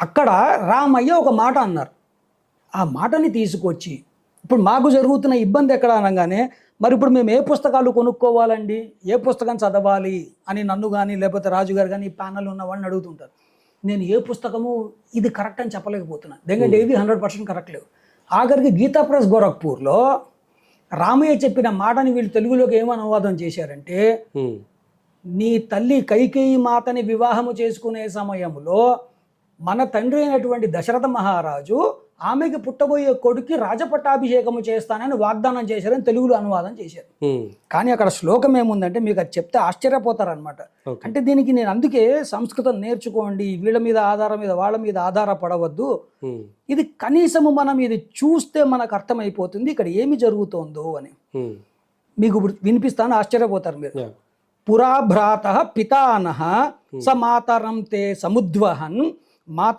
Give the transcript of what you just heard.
అక్కడ రామయ్య ఒక మాట అన్నారు. ఆ మాటని తీసుకొచ్చి ఇప్పుడు మాకు జరుగుతున్న ఇబ్బంది ఎక్కడ అనగానే మరి ఇప్పుడు మేము ఏ పుస్తకాలు కొనుక్కోవాలండి? ఏ పుస్తకం చదవాలి? అని నన్ను కానీ లేకపోతే రాజు గారు కానీ ఈ ప్యానల్ ఉన్న వాళ్ళని అడుగుతుంటారు. నేను ఏ పుస్తకము ఇది కరెక్ట్ అని చెప్పలేకపోతున్నా. ఎందుకంటే ఏది హండ్రెడ్ పర్సెంట్ కరెక్ట్ లేవు. ఆఖరికి గీతా ప్రెస్ గోరఖ్పూర్లో రామయ్య చెప్పిన మాటని వీళ్ళు తెలుగులోకి ఏమని అనువాదం చేశారంటే నీ తల్లి కైకేయి మాతని వివాహము చేసుకునే సమయంలో మన తండ్రి అయినటువంటి దశరథ మహారాజు ఆమెకి పుట్టబోయే కొడుక్కి రాజపట్టాభిషేకము చేస్తానని వాగ్దానం చేశారని తెలుగులో అనువాదం చేశారు. కానీ అక్కడ శ్లోకం ఏముందంటే మీకు అది చెప్తే ఆశ్చర్యపోతారనమాట. అంటే దీనికి నేను అందుకే సంస్కృతం నేర్చుకోండి వీళ్ళ మీద ఆధారం మీద వాళ్ళ మీద ఆధారపడవద్దు. ఇది కనీసము మనం ఇది చూస్తే మనకు అర్థమైపోతుంది ఇక్కడ ఏమి జరుగుతోందో అని. మీకు వినిపిస్తాను ఆశ్చర్యపోతారు మీరు. పురాభ్రాత పితానహ స మాతరం తే సముద్వహన్ Mata